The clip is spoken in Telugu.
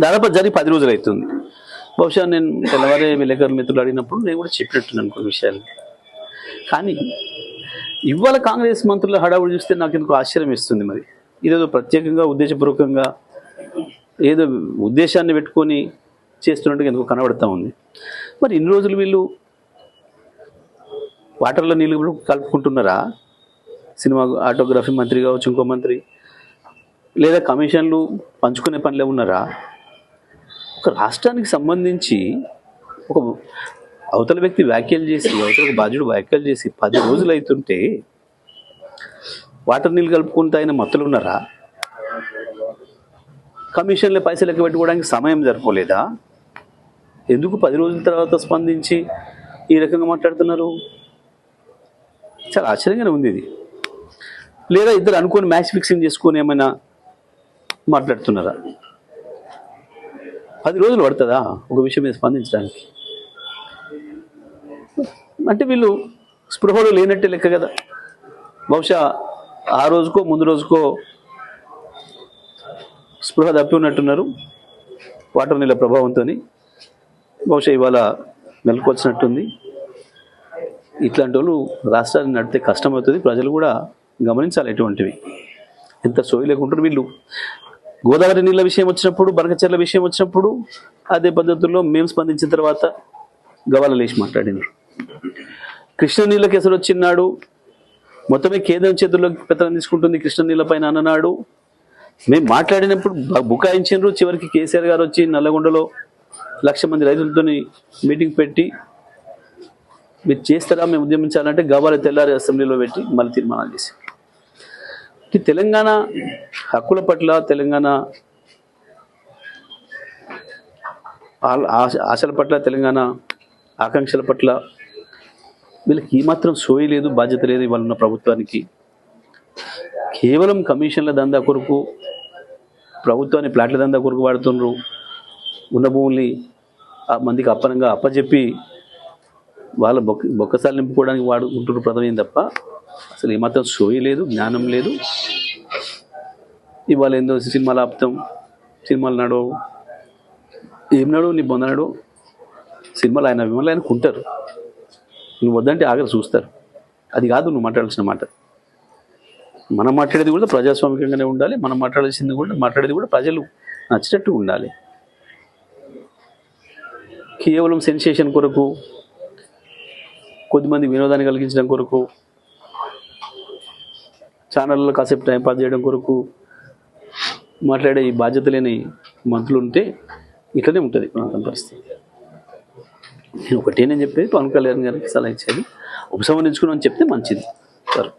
దాదాపు జరిగి పది రోజులు అవుతుంది బహుశా నేను తెల్లవారే విలేకరుల మిత్రులు అడిగినప్పుడు నేను కూడా చెప్పినట్టున్నాను కొన్ని విషయాలు. కానీ ఇవాళ కాంగ్రెస్ మంత్రుల హడావుడి చూస్తే నాకు ఎందుకు ఆశ్చర్యం ఇస్తుంది మరి. ఇదేదో ప్రత్యేకంగా ఉద్దేశపూర్వకంగా ఏదో ఉద్దేశాన్ని పెట్టుకొని చేస్తున్నట్టుగా ఎందుకు కనబడతా ఉంది. మరి ఇన్ని రోజులు వీళ్ళు వాటర్లో నీళ్ళు కలుపుకుంటున్నారా? సినిమా ఆటోగ్రఫీ మంత్రి కావచ్చు ఇంకో మంత్రి. లేదా కమిషన్లు పంచుకునే పనిలో ఉన్నారా? ఒక రాష్ట్రానికి సంబంధించి ఒక అవతల వ్యక్తి వ్యాఖ్యలు చేసి అవతల బాధ్యుడు వ్యాఖ్యలు చేసి పది రోజులు అవుతుంటే వాటర్ నీళ్ళు కలుపుకుంటూ ఆయన మత్తులు ఉన్నారా? కమిషన్ల పైసలు లెక్క పెట్టుకోవడానికి సమయం జరపలేదా? ఎందుకు పది రోజుల తర్వాత స్పందించి ఈ రకంగా మాట్లాడుతున్నారు? చాలా ఆశ్చర్యంగానే ఉంది ఇది. లేదా ఇద్దరు అనుకొని మ్యాచ్ ఫిక్సింగ్ చేసుకొని ఏమైనా మాట్లాడుతున్నారా? పది రోజులు పడుతుందా ఒక విషయం మీద స్పందించడానికి? అంటే వీళ్ళు స్పృహలు లేనట్టే లెక్క కదా. బహుశా ఆ రోజుకో ముందు రోజుకో స్పృహ తప్పి ఉన్నట్టున్నారు వాటర్ నీళ్ళ ప్రభావంతో బహుశా ఇవాళ మెలకొచ్చినట్టుంది ఇట్లాంటి వాళ్ళు రాష్ట్రాన్ని నడితే కష్టమవుతుంది ప్రజలు కూడా గమనించాలి ఎటువంటివి ఎంత సోయి లేకుంటారు వీళ్ళు. గోదావరి నీళ్ళ విషయం వచ్చినప్పుడు బనకచెర్ల విషయం వచ్చినప్పుడు అదే పద్ధతుల్లో మేము స్పందించిన తర్వాత గవాల లేచి మాట్లాడినారు కృష్ణ నీళ్ళ కేసులు వచ్చినాడు మొత్తమే కేంద్రం చేతుల్లో పెత్తనం తీసుకుంటుంది కృష్ణ నీళ్ళ పైన అన్ననాడు. మేము మాట్లాడినప్పుడు బ- బుకాయించారు చివరికి కేసీఆర్ గారు వచ్చి నల్లగొండలో లక్ష మంది రైతులతో మీటింగ్ పెట్టి మీరు చేస్తారా మేము ఉద్యమించాలంటే గవాల తెల్లారి అసెంబ్లీలో పెట్టి మళ్ళీ తీర్మానాలు చేసి ఈ తెలంగాణ హక్కుల పట్ల తెలంగాణ ఆశ- ఆశల పట్ల తెలంగాణ ఆకాంక్షల పట్ల వీళ్ళకి ఏమాత్రం సోయి లేదు బాధ్యత లేదు ఇవాళ ఉన్న ప్రభుత్వానికి. కేవలం కమిషన్ల దందా కొరకు ప్రభుత్వాన్ని ప్లాట్ల దందా కొరకు వాడుతున్నారు ఉన్న భూముల్ని ఆ మందికి అప్పనంగా అప్పచెప్పి వాళ్ళ బొక్క బొక్కసాలు నింపుకోవడానికి వాడుకుంటున్నారు ప్రథమేం తప్ప అసలు ఏమాత్రం సోయి లేదు జ్ఞానం లేదు. ఇవాళ ఏందో సినిమాలు ఆపుతాం సినిమాలు నడవు ఏం నడవు నీ బొంద సినిమాలు ఆయన మిమ్మల్ని ఆయన కుంటారు. నువ్వు వద్దంటే ఆగరు చూస్తారు. అది కాదు నువ్వు మాట్లాడాల్సిన మాట. మనం మాట్లాడేది కూడా ప్రజాస్వామికంగానే ఉండాలి మనం మాట్లాడాల్సింది కూడా మాట్లాడేది కూడా ప్రజలు నచ్చినట్టు ఉండాలి. కేవలం సెన్సేషన్ కొరకు కొద్దిమంది వినోదాన్ని కలిగించడం కొరకు ఛానల్లో కాసేపు టైం పాస్ చేయడం కొరకు మాట్లాడే ఈ బాధ్యత లేని మంత్రులు ఉంటే ఇట్లనే ఉంటుంది ప్రాంతం పరిస్థితి. నేను ఒకటే నేను చెప్పేది పవన్ కళ్యాణ్ గారికి సలహా ఇచ్చేది ఉపసంహరించుకున్నామని చెప్తే మంచిది. సరే.